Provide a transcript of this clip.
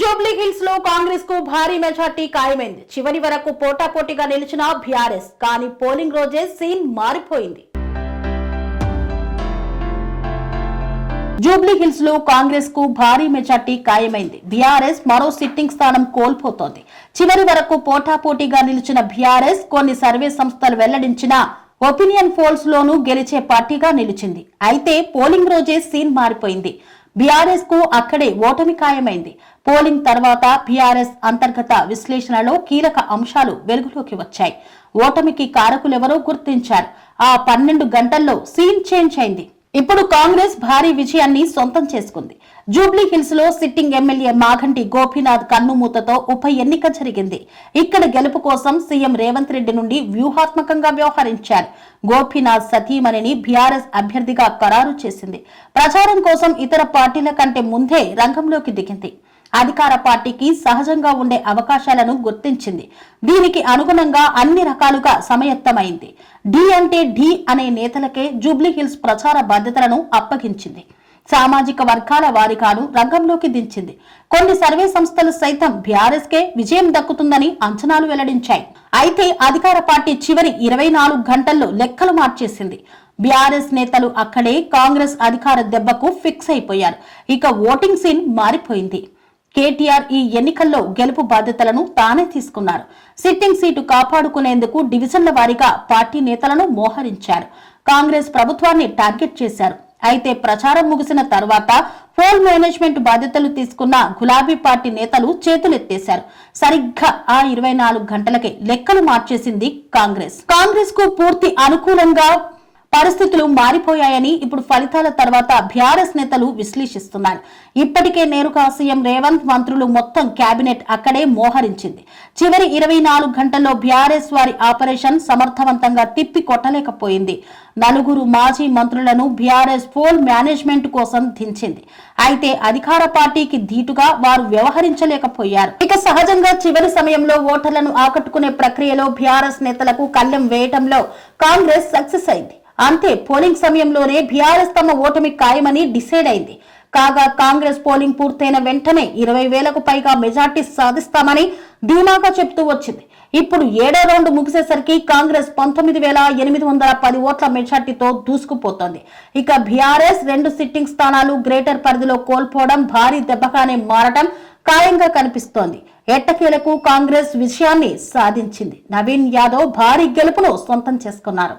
Jubilee హిల్స్లో కాంగ్రెస్కు భారీ మెజార్టీ ఖాయమైంది. చివరి వరకు పోటాపోటీగా నిలిచిన బీఆర్ఎస్ కానీ పోలింగ్ రోజే సీన్ మారిపోయింది. జూబ్లీ హిల్స్లో కాంగ్రెస్కు భారీ మెజార్టీ ఖాయమైంది. బీఆర్ఎస్ మరో సిట్టింగ్ స్థానం కోల్పోతోంది. చివరి వరకు పోటాపోటీగా నిలిచిన బీఆర్ఎస్ కొన్ని సర్వే సంస్థలు వెల్లడించిన ఒపీనియన్ పోల్స్ లోనూ గెలిచే పార్టీగా నిలిచింది. అయితే పోలింగ్ రోజే సీన్ మారిపోయింది. బీఆర్ఎస్కు అక్కడే ఓటమి ఖాయమైంది. పోలింగ్ తర్వాత బీఆర్ఎస్ అంతర్గత విశ్లేషణలో కీలక అంశాలు వెలుగులోకి వచ్చాయి. ఓటమికి కారకులెవరో గుర్తించారు. ఆ పన్నెండు గంటల్లో సీన్ చేంజ్ అయింది. ఇప్పుడు కాంగ్రెస్ భారీ విజయాన్ని సొంతం చేసుకుంది. జూబ్లీ హిల్స్లో సిట్టింగ్ ఎమ్మెల్యే మాఘంటి గోపీనాథ్ కన్నుమూతతో ఉప ఎన్నిక జరిగింది. ఇక్కడ గెలుపు కోసం సీఎం రేవంత్ రెడ్డి నుండి వ్యూహాత్మకంగా వ్యవహరించారు. గోపీనాథ్ సతీమణిని బీఆర్ఎస్ అభ్యర్థిగా ఖరారు చేసింది. ప్రచారం కోసం ఇతర పార్టీల కంటే ముందే రంగంలోకి దిగింది. అధికార పార్టీకి సహజంగా ఉండే అవకాశాలను గుర్తించింది. దీనికి అనుగుణంగా అన్ని రకాలుగా సమయత్తమైంది. డి అంటే డి అనే నేతలకే జూబ్లీ హిల్స్ ప్రచార బాధ్యతలను అప్పగించింది. సామాజిక వర్గాల వారికాను రంగంలోకి దించింది. కొన్ని సర్వే సంస్థలు సైతం బీఆర్ఎస్ కే విజయం దక్కుతుందని అంచనాలు వెల్లడించాయి. అయితే అధికార పార్టీ చివరి ఇరవై నాలుగు గంటల్లో లెక్కలు మార్చేసింది. బీఆర్ఎస్ నేతలు అక్కడే కాంగ్రెస్ అధికార దెబ్బకు ఫిక్స్ అయిపోయారు. ఇక ఓటింగ్ సీన్ మారిపోయింది. కేటీఆర్ ఈ ఎన్నికల్లో గెలుపు బాధ్యతలను తానే తీసుకున్నారు. సిట్టింగ్ సీటు కాపాడుకునేందుకు డివిజన్ల వారీగా పార్టీ నేతలను మోహరించారు. కాంగ్రెస్ ప్రభుత్వాన్ని టార్గెట్ చేశారు. అయితే ప్రచారం ముగిసిన తర్వాత పోల్ మేనేజ్మెంట్ బాధ్యతలు తీసుకున్న గులాబీ పార్టీ నేతలు చేతులెత్తేశారు. సరిగ్గా ఆ ఇరవై నాలుగు గంటలకే లెక్కలు మార్చేసింది కాంగ్రెస్. కాంగ్రెస్కు పూర్తి అనుకూలంగా పరిస్థితులు మారిపోయాయని ఇప్పుడు ఫలితాల తర్వాత బీఆర్ఎస్ నేతలు విశ్లేషిస్తున్నారు ఇప్పటికే నేరుగా సీఎం రేవంత్ మంత్రులు మొత్తం కేబినెట్ అక్కడే మోహరించింది. చివరి ఇరవై నాలుగు గంటల్లో బీఆర్ఎస్ వారి ఆపరేషన్ సమర్థవంతంగా తిప్పి కొట్టలేకపోయింది నలుగురు మాజీ మంత్రులను బీఆర్ఎస్ పోల్ మేనేజ్మెంట్ కోసం దించింది అయితే అధికార పార్టీకి ధీటుగా వారు వ్యవహరించలేకపోయారు. ఇక సహజంగా చివరి సమయంలో ఓటర్లను ఆకట్టుకునే ప్రక్రియలో బీఆర్ఎస్ నేతలకు కళ్ళెం వేయటంలో కాంగ్రెస్ సక్సెస్ అయింది. అంతే పోలింగ్ సమయంలోనే బీఆర్ఎస్ తమ ఓటమి ఖాయమని డిసైడ్ అయింది. కాగా కాంగ్రెస్ పోలింగ్ పూర్తయిన వెంటనే ఇరవై వేలకు పైగా మెజార్టీ సాధిస్తామని ధీమాగా చెప్తూ వచ్చింది. ఇప్పుడు ఏడో రౌండ్ ముగిసేసరికి కాంగ్రెస్ పంతొమ్మిది వేల ఎనిమిది వందల పది ఓట్ల మెజార్టీతో దూసుకుపోతోంది. ఇక బీఆర్ఎస్ రెండు సిట్టింగ్ స్థానాలు గ్రేటర్ పరిధిలో కోల్పోవడం భారీ దెబ్బగానే మారటం ఖాయంగా కనిపిస్తోంది. ఎట్టకేలకు కాంగ్రెస్ విజయాన్ని సాధించింది. నవీన్ యాదవ్ భారీ గెలుపును సొంతం చేసుకున్నారు.